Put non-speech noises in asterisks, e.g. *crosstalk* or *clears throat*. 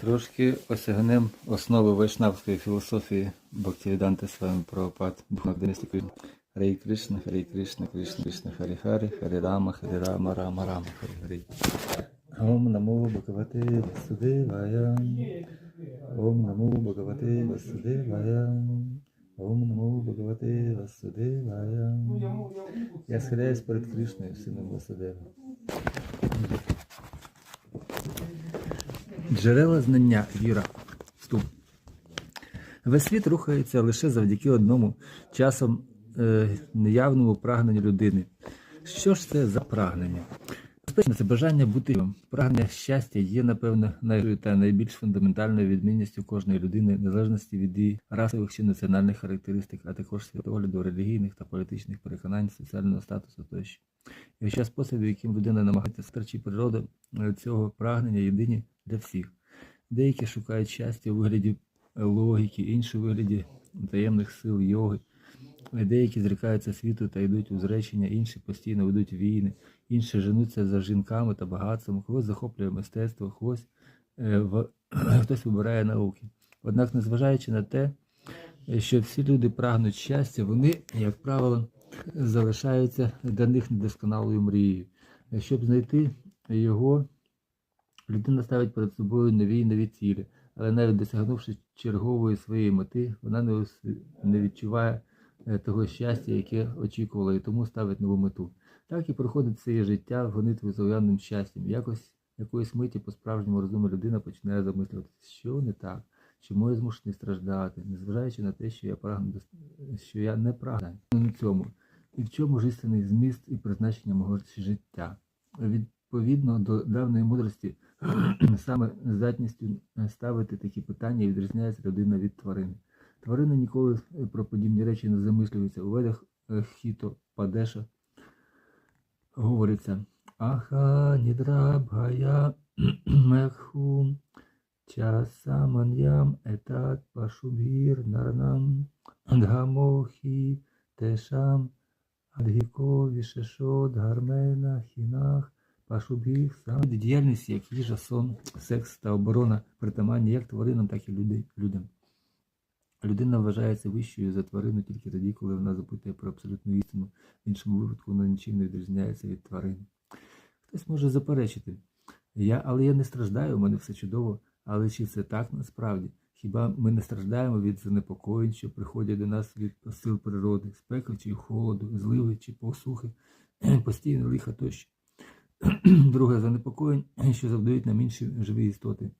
Трошки осягнемо основи вайшнавської філософії Бхактивіданти з вами Прабхупад Бхагдинисти Кришна. Харей Кришна, Харей Кришна, Кришна, Кришна, Харі Харі, Харі Рама, Харі Рама, Рама, Рама, Харі Харі. Ом Намо Бхагавате Васудевая. Ом Намо Бхагавате Васудевая. Ом Намо Бхагавате Васудевая. Я схиляюсь перед Кришною, сином Васудева. Джерела знання, віра. Вступ. Весь світ рухається лише завдяки одному часом е, неявному прагненню людини. Що ж це за прагнення? Безпечно, це бажання бути. Прагнення щастя є, напевно, найбільшою та найбільш фундаментальною відмінністю кожної людини, незалежності від її расових чи національних характеристик, а також світогляду, релігійних та політичних переконань, соціального статусу тощо. І ще способи, яким людина намагається старчі природу е, цього прагнення єдині для всіх. Деякі шукають щастя у вигляді е, логіки, інші у вигляді таємних сил йоги. Деякі зрікаються світу та йдуть у зречення, інші постійно ведуть війни, інші женуться за жінками та багатством, когось захоплює мистецтво, когось, е, в, *clears throat* хтось вибирає науки. Однак, незважаючи на те, що всі люди прагнуть щастя, вони, як правило, залишаються для них недосконалою мрією. Щоб знайти його, людина ставить перед собою нові й нові цілі, але навіть досягнувши чергової своєї мети, вона не, відчуває е, того щастя, яке очікувала, і тому ставить нову мету. Так і проходить своє життя в гонитві за уявним щастям. Якось якоїсь миті по-справжньому розумна людина починає замислюватися, що не так, чому я змушений страждати, незважаючи на те, що я прагну що я не прагну на цьому, і в чому ж істинний зміст і призначення мого життя. Відповідно до давньої мудрості, саме здатністю ставити такі питання відрізняється людина від тварини. Тварини ніколи е, про подібні речі не замислюються. У ведах е, Хіто Падеша говориться Аха нідрабгая меху часаманям етат пашубір нарнам дгамохі тешам адгіко вішешо дгармена хінах пашубіх сам. Діяльність, як їжа, сон, секс та оборона притаманні як тваринам, так і людям. Людина вважається вищою за тварину тільки тоді, коли вона запитує про абсолютну істину. В іншому випадку вона нічим не відрізняється від тварин. Хтось може заперечити. Я, але я не страждаю, у мене все чудово. Але чи це так насправді? Хіба ми не страждаємо від занепокоєнь, що приходять до нас від сил природи, спеки чи холоду, зливи чи посухи, *clears throat* постійне лиха тощо? Друге, занепокоєнь, що завдають нам інші живі істоти.